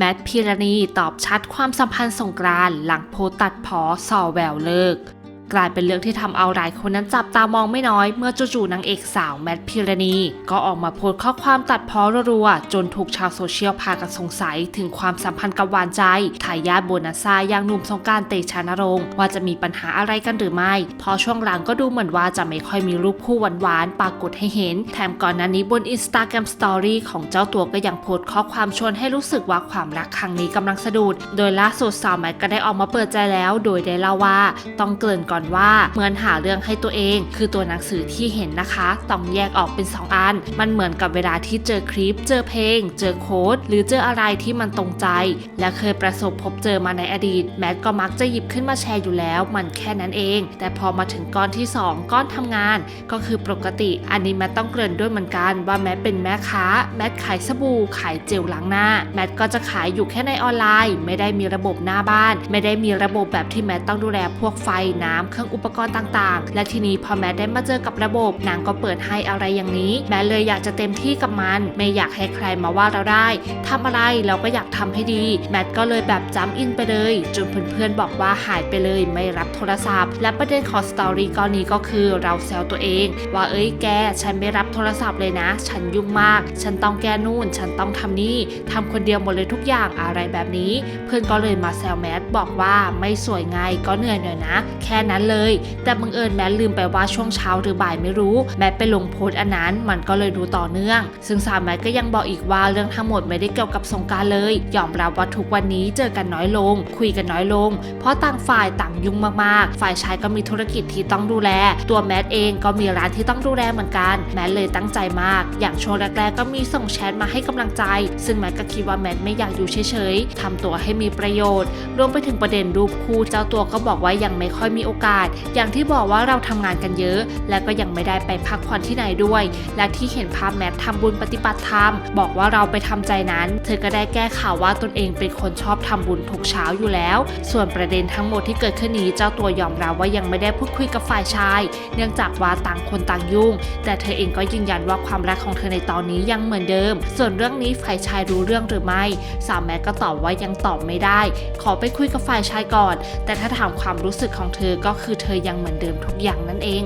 แมทพิรณีตอบชัดความสัมพันธ์สงกรานต์หลังโพต์ตัดพอสอแววเลิก กลายเป็นเรื่องที่ทำเอาหลายคนนั้นจับตามองไม่น้อย เมื่อจู่ๆนางเอกสาวแมทพิรณีก็ออกมาโพสต์ข้อความตัดพ้อรัวๆจนถูกชาวโซเชียลพากันสงสัย ถึงความสัมพันธ์กับหวานใจทายาทโบนัสซาอย่างหนุ่มสงการเตชะนรงค์ว่าจะมีปัญหาอะไรกันหรือไม่พอช่วงหลังก็ดูเหมือนว่าจะไม่ค่อยมีรูปคู่หวานๆปรากฏให้เห็น แถมก่อนหน้านี้บนอินสตาแกรมสตอรี่ของเจ้าตัวก็ยังโพสต์ข้อความชวนให้รู้สึกว่าความรักครั้งนี้กำลังสะดุด โดยล่าสุดสาวแมทก็ได้ออกมาเปิดใจแล้ว โดยได้เล่าว่าต้องเกริ่นก่อนว่าเหมือนหาเรื่องให้ตัวเอง คือตัวหนังสือที่เห็นนะคะ ต้องแยกออกเป็น 2 อัน มันเหมือนกับเวลาที่เจอคลิป เจอเพลง เจอโค้ด หรือเจออะไรที่มันตรงใจ และเคยประสบพบเจอมาในอดีต แมทก็มักจะหยิบขึ้นมาแชร์อยู่แล้ว มันแค่นั้นเอง แต่พอมาถึงก้อนที่ 2 ก้อนทำงาน ก็คือปกติอันนี้แมทต้องเกริ่นด้วยเหมือนกัน ว่าแมทเป็นแม่ค้าแมทขายสบู่ขายเจลล้างหน้าแมทก็จะขายอยู่แค่ในออนไลน์ ไม่ได้มีระบบหน้าบ้าน ไม่ได้มีระบบแบบที่แมทต้องดูแลพวกไฟน้ำเครื่องอุปกรณ์ต่างๆ และทีนี้พอแมทได้มาเจอกับระบบนางก็เปิดให้อะไรอย่างนี้ แมทเลยอยากจะเต็มที่กับมันไม่อยากให้ใครมาว่าเราได้ทำอะไรเราก็อยากทำให้ดี แมทก็เลยแบบจ้ำอินไปเลย จนเพื่อนๆบอกว่าหายไปเลยไม่รับโทรศัพท์ และประเด็นของสตอรี่ก้อนนี้ก็คือเราแซวตัวเอง ว่าเอ้ยแก ฉันไม่รับโทรศัพท์เลยนะ ฉันยุ่งมาก ฉันต้องแก้นู่น ฉันต้องทำนี่ทำคนเดียวหมดเลยทุกอย่างอะไรแบบนี้ เพื่อนก็เลยมาแซวแมทบอกว่าไม่สวยไงก็เหนื่อยหน่อยนะ แค่นั้นเลย แต่บังเอิญแมทลืมไปว่าช่วงเช้าหรือบ่ายไม่รู้ แมทไปลงโพสต์อันนั้น มันก็เลยดูต่อเนื่อง ซึ่งสาวแมทก็ยังบอกอีกว่าเรื่องทั้งหมดไม่ได้เกี่ยวกับสงการเลย ยอมรับว่าทุกวันนี้เจอกันน้อยลง คุยกันน้อยลง เพราะต่างฝ่ายต่างยุ่งมากๆ ฝ่ายชายก็มีธุรกิจที่ต้องดูแล ตัวแมทเองก็มีร้านที่ต้องดูแลเหมือนกัน แมทเลยตั้งใจมาก อย่างช่วงแรกๆก็มีส่งแชทมาให้กำลังใจ ซึ่งแมทก็คิดว่าแมทไม่อยากอยู่เฉยๆทำตัวให้มีประโยชน์ รวมไปถึงประเด็นรูปคู่เจ้าตัวก็บอกว่ายังไม่ค่อยมีโอกาสอย่างที่บอกว่าเราทำงานกันเยอะ และก็ยังไม่ได้ไปพักผ่อนที่ไหนด้วย และที่เห็นภาพแมททำบุญปฏิบัติธรรมบอกว่าเราไปทำใจนั้น เธอก็ได้แก้ข่าวว่าตนเองเป็นคนชอบทำบุญทุกเช้าอยู่แล้ว ส่วนประเด็นทั้งหมดที่เกิดขึ้นนี้เจ้าตัวยอมรับว่ายังไม่ได้พูดคุยกับฝ่ายชาย เนื่องจากว่าต่างคนต่างยุ่ง แต่เธอเองก็ยืนยันว่าความรักของเธอในตอนนี้ยังเหมือนเดิม ส่วนเรื่องนี้ฝ่ายชายรู้เรื่องหรือไม่ สาวแมทก็ตอบว่ายังตอบไม่ได้ ขอไปคุยกับฝ่ายชายก่อน แต่ถ้าถามความรู้สึกของเธอก็คือเธอยังเหมือนเดิมทุกอย่างนั่นเอง